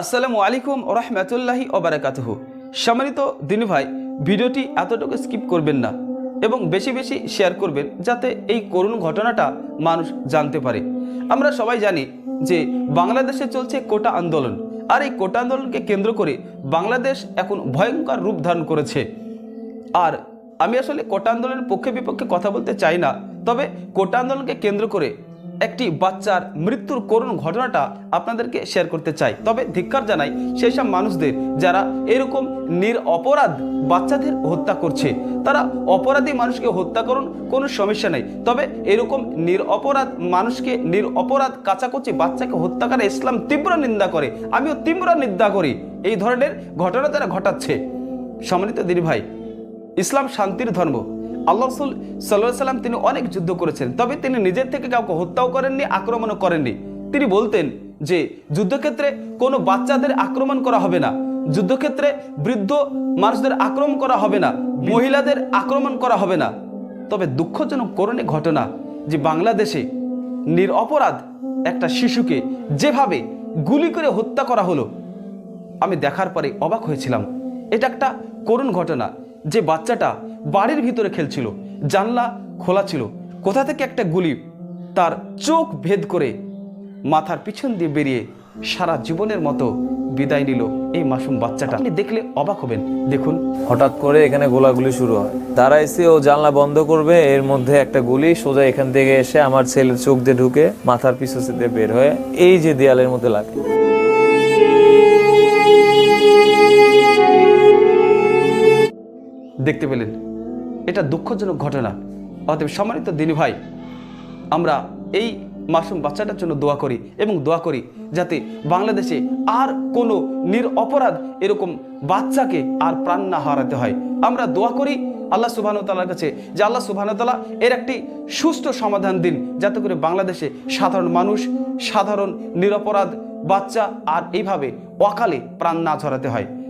আসসালামু আলাইকুম রহমতুল্লাহি ওবরাকাতহ সম্মানিত দিনু ভাই, ভিডিওটি এতটুকু স্কিপ করবেন না এবং বেশি বেশি শেয়ার করবেন যাতে এই করুণ ঘটনাটা মানুষ জানতে পারে। আমরা সবাই জানি যে বাংলাদেশে চলছে কোটা আন্দোলন। আর এই কোটা আন্দোলনকে কেন্দ্র করে বাংলাদেশ এখন ভয়ঙ্কর রূপ ধারণ করেছে। আর আমি আসলে কোটা আন্দোলনের পক্ষে বিপক্ষে কথা বলতে চাই না, তবে কোটা আন্দোলনকে কেন্দ্র করে একটি বাচ্চার মৃত্যুর করুণ ঘটনাটা আপনাদেরকে শেয়ার করতে চাই। তবে ধিক্কার জানাই সেই সব মানুষদের যারা এরকম নির অপরাধ বাচ্চাদের হত্যা করছে, তারা অপরাধী মানুষকে হত্যা করুন, কোনো সমস্যা নেই। তবে এরকম নির অপরাধ মানুষকে নির অপরাধ কাচাকুচি বাচ্চাকে হত্যা করে ইসলাম তীব্র নিন্দা করে, আমিও তীব্র নিন্দা করি। এই ধরনের ঘটনা তারা ঘটাচ্ছে। সম্মানিত দিদি ভাই, ইসলাম শান্তির ধর্ম। আল্লাহ রসুল সাল্লাহ সাল্লাম তিনি অনেক যুদ্ধ করেছেন, তবে তিনি নিজের থেকে কাউকে হত্যাও করেননি, আক্রমণও করেননি। তিনি বলতেন যে, যুদ্ধক্ষেত্রে কোনো বাচ্চাদের আক্রমণ করা হবে না, যুদ্ধক্ষেত্রে বৃদ্ধ মানুষদের আক্রমণ করা হবে না, মহিলাদের আক্রমণ করা হবে না। তবে দুঃখজনক করণে ঘটনা যে, বাংলাদেশে নিরপরাধ একটা শিশুকে যেভাবে গুলি করে হত্যা করা হলো, আমি দেখার পরে অবাক হয়েছিলাম। এটা একটা করুণ ঘটনা যে, বাচ্চাটা বাড়ির ভিতরে খেলছিল জানলা খোলা ছিল কোথা থেকে একটা গুলি তার চোখ ভেদ করে মাথার পিছন দিয়ে বেরিয়ে সারা জীবনের মতো বিদায় নিল এই মাসুম বাচ্চাটা। আপনি দেখলে অবাক হবেন। দেখুন। হঠাৎ করে এখানে গোলাগুলি শুরু হয়। তারা এসে ও জানলা বন্ধ করবে এর মধ্যে একটা গুলি সোজা এখান থেকে এসে আমার ছেলের চোখ দিয়ে ঢুকে মাথার পিছু দিয়ে বের হয়ে এই যে দেয়ালের মধ্যে লাগে। দেখতে পেলেন। এটা দুঃখজনক ঘটনা। অতএব সম্মানিত দিনী ভাই, আমরা এই মাসুম বাচ্চাটার জন্য দোয়া করি এবং দোয়া করি যাতে বাংলাদেশে আর কোনো নির অপরাধ এরকম বাচ্চাকে আর প্রাণ না হারাতে হয়। আমরা দোয়া করি আল্লাহ সুবাহতালার কাছে যে আল্লাহ সুবাহতালা এর একটি সুষ্ঠু সমাধান দিন, যাতে করে বাংলাদেশে সাধারণ মানুষ, সাধারণ নিরপরাধ বাচ্চা আর এইভাবে অকালে প্রাণ না ঝরাতে হয়।